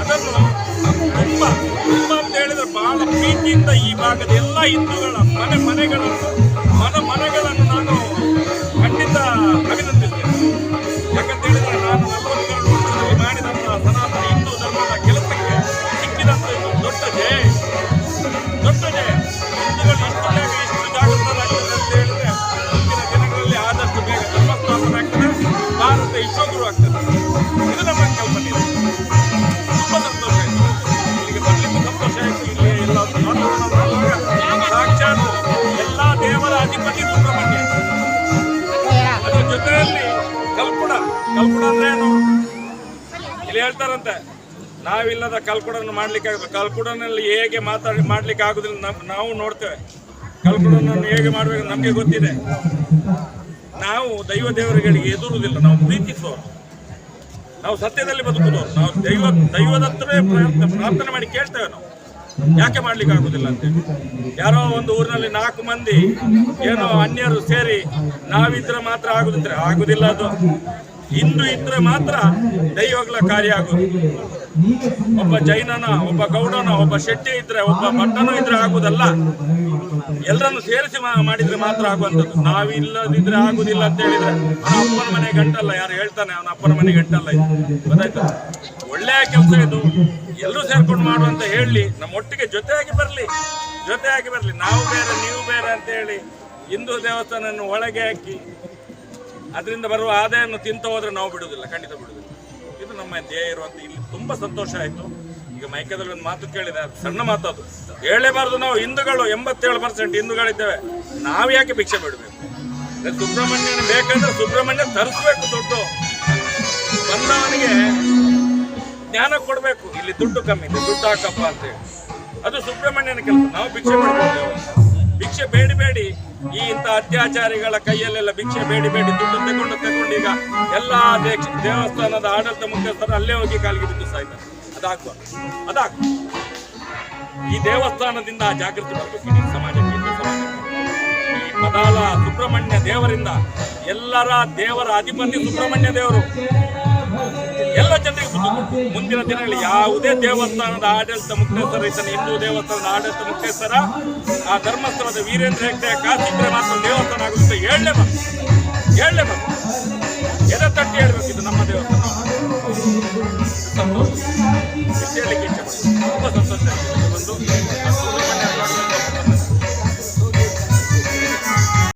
ಅದನ್ನು ಕುಂಭ ಕುಂಭ ಅಂತ ಹೇಳಿದ್ರೆ ಬಹಳ ಪ್ರೀತಿಯಿಂದ ಈ ಭಾಗದ ಎಲ್ಲ ಹಿಂದೂಗಳ ಮನೆ ಮನೆಗಳನ್ನು ಮನ ಮನೆಗಳನ್ನು ಕಲ್ಕುಡ ಇಲ್ಲಿ ಹೇಳ್ತಾರಂತೆ, ನಾವಿಲ್ಲದ ಕಲ್ಕುಡನ್ನು ಮಾಡ್ಲಿಕ್ಕೆ ಆಗುತ್ತೆ ಕಲ್ಕುಡನಲ್ಲಿ ಹೇಗೆ ಮಾತಾಡಿ, ಮಾಡ್ಲಿಕ್ಕೆ ಆಗುದಿಲ್ಲ ನಾವು ನೋಡ್ತೇವೆ. ಕಲ್ಕುಡನನ್ನು ಹೇಗೆ ಮಾಡ್ಬೇಕು ನಮಗೆ ಗೊತ್ತಿದೆ. ನಾವು ದೈವ ದೇವರುಗಳಿಗೆ ಎದುರುವುದಿಲ್ಲ ನಾವು ಪ್ರೀತಿಸುವವರು. ನಾವು ಸತ್ಯದಲ್ಲಿ ಬದುಕುದವರು ನಾವು ದೈವ ದೈವದ ಹತ್ರವೇ ಪ್ರಾರ್ಥನೆ ಮಾಡಿ ಕೇಳ್ತೇವೆ ನಾವು. ಯಾಕೆ ಮಾಡ್ಲಿಕ್ಕೆ ಆಗುದಿಲ್ಲ ಅಂತೇಳಿ ಯಾರೋ ಒಂದು ಊರಿನಲ್ಲಿ ನಾಲ್ಕು ಮಂದಿ ಏನೋ ಅನ್ಯರು ಸೇರಿ ನಾವಿದ್ರೆ ಮಾತ್ರ ಆಗುದಿದ್ರೆ, ಆಗುದಿಲ್ಲ ಅದು. ಹಿಂದೂ ಇದ್ರೆ ಮಾತ್ರ ದೈವಗಳ ಕಾರ್ಯ ಆಗೋದು. ಒಬ್ಬ ಜೈನನ, ಒಬ್ಬ ಗೌಡನ, ಒಬ್ಬ ಶೆಟ್ಟಿ ಇದ್ರೆ, ಒಬ್ಬ ಭಟ್ಟನೂ ಇದ್ರೆ ಆಗುದಲ್ಲ. ಎಲ್ಲರನ್ನು ಸೇರಿಸಿ ಮಾಡಿದ್ರೆ ಮಾತ್ರ ಆಗುವಂಥದ್ದು. ನಾವಿಲ್ಲದಿದ್ರೆ ಆಗುದಿಲ್ಲ ಅಂತ ಹೇಳಿದ್ರೆ ಅಪ್ಪನ ಮನೆ ಗಂಟಲ್ಲ, ಯಾರು ಹೇಳ್ತಾನೆ ಅವನ ಅಪ್ಪನ ಮನೆ ಗಂಟಲ್ಲ ಗೊತ್ತಾಯ್ತಾ? ಒಳ್ಳೆಯ ಕೆಲಸ ಇದು. ಎಲ್ಲರೂ ಸೇರ್ಕೊಂಡು ಮಾಡುವಂತ ಹೇಳಿ ನಮ್ಮ ಒಟ್ಟಿಗೆ ಜೊತೆಯಾಗಿ ಬರಲಿ. ಜೊತೆಯಾಗಿ ಬರಲಿ. ನಾವು ಬೇರೆ, ನೀವು ಬೇರೆ ಅಂತ ಹೇಳಿ ಹಿಂದೂ ದೇವಸ್ಥಾನವನ್ನು ಒಳಗೆ ಹಾಕಿ ಅದರಿಂದ ಬರುವ ಆದಾಯವನ್ನು ತಿಂತ ಹೋದ್ರೆ ನಾವು ಬಿಡುವುದಿಲ್ಲ, ಖಂಡಿತ ಬಿಡುವುದಿಲ್ಲ. ಇದು ನಮ್ಮ ಧ್ಯೇಯ ಇರುವಂತ ಇಲ್ಲಿ ತುಂಬಾ ಸಂತೋಷ ಆಯ್ತು. ಈಗ ಮೈಕದಲ್ಲಿ ಒಂದು ಮಾತು ಕೇಳಿದೆ ಸಣ್ಣ ಮಾತು ಅದು. ಹೇಳಲೇಬಾರ್ದು ನಾವು, ಹಿಂದೂಗಳು ಎಂಬತ್ತೇಳು ಪರ್ಸೆಂಟ್ ಹಿಂದೂಗಳಿದ್ದೇವೆ. ನಾವು ಯಾಕೆ ಭಿಕ್ಷೆ ಬಿಡಬೇಕು? ಸುಬ್ರಹ್ಮಣ್ಯನ ಬೇಕಂದ್ರೆ ಸುಬ್ರಹ್ಮಣ್ಯ ತರಿಸ್ಬೇಕು ದುಡ್ಡು. ಬಂದವನಿಗೆ ಜ್ಞಾನ ಕೊಡಬೇಕು. ಇಲ್ಲಿ ದುಡ್ಡು ಕಮ್ಮಿ ಇದೆ ದುಡ್ಡು ಹಾಕಪ್ಪ ಅಂತೇಳಿ. ಅದು ಸುಬ್ರಹ್ಮಣ್ಯನ ಕೆಲಸ, ನಾವು ಭಿಕ್ಷೆ ಮಾಡಬೇಕು ಭಿಕ್ಷೆ ಬೇಡಿ ಬೇಡಿ. ಈ ಇಂಥ ಅತ್ಯಾಚಾರಿಗಳ ಕೈಯಲ್ಲೆಲ್ಲ ಭಿಕ್ಷೆ ಬೇಡಿ ಬೇಡಿ ದುಡ್ಡು ತಗೊಂಡು ತಗೊಂಡು ಈಗ ಎಲ್ಲ ದೇಶ ದೇವಸ್ಥಾನದ ಆಡಳಿತ ಮುಖ್ಯಸ್ಥರು ಅಲ್ಲೇ ಹೋಗಿ ಕಾಲಿಗೆ ಬಿದ್ದು ಸಾಯ್ತಾರೆ. ಅದಾಗುವ ಅದಾಗ ಈ ದೇವಸ್ಥಾನದಿಂದ ಜಾಗೃತಿ ಬರಬೇಕು, ಇಡೀ ಸಮಾಜಕ್ಕೆ ಸಮಾಜಕ್ಕೆ. ಈ ಪದಾಲ ಸುಬ್ರಹ್ಮಣ್ಯ ದೇವರಿಂದ ಎಲ್ಲರ ದೇವರ ಅಧಿಪತಿ ಸುಬ್ರಹ್ಮಣ್ಯ ದೇವರು. ಮುಂದಿನ ದಿನಗಳಲ್ಲಿ ಯಾವುದೇ ದೇವಸ್ಥಾನದ ಆಡಳಿತ ಮುಖ್ಯಸ್ಥರ ಇದ್ದಾನೆ ಹಿಂದೂ ದೇವಸ್ಥಾನದ ಆಡಳಿತ ಮುಖ್ಯಸ್ಥರ ಆ ಧರ್ಮಸ್ಥಳದ ವೀರೇಂದ್ರ ಹೆಗ್ಡೆ ಕಾಸಿದ್ರೆ ಮಾತ್ರ ದೇವಸ್ಥಾನ ಆಗುತ್ತೆ ಹೇಳಲೇಬಾರ್ದು ಹೇಳಲೇಬಾರ್ದು ಎದೆ ತಟ್ಟಿ ಹೇಳ್ಬೇಕು ಇದು ನಮ್ಮ ದೇವಸ್ಥಾನ. ಸಂತೋಷ. ಇಷ್ಟು ಹೇಳಲಿಕ್ಕೆ ಇಚ್ಛೆ. ತುಂಬ ಸಂತೋಷ. ಆಗಿದೆ ಬಂದು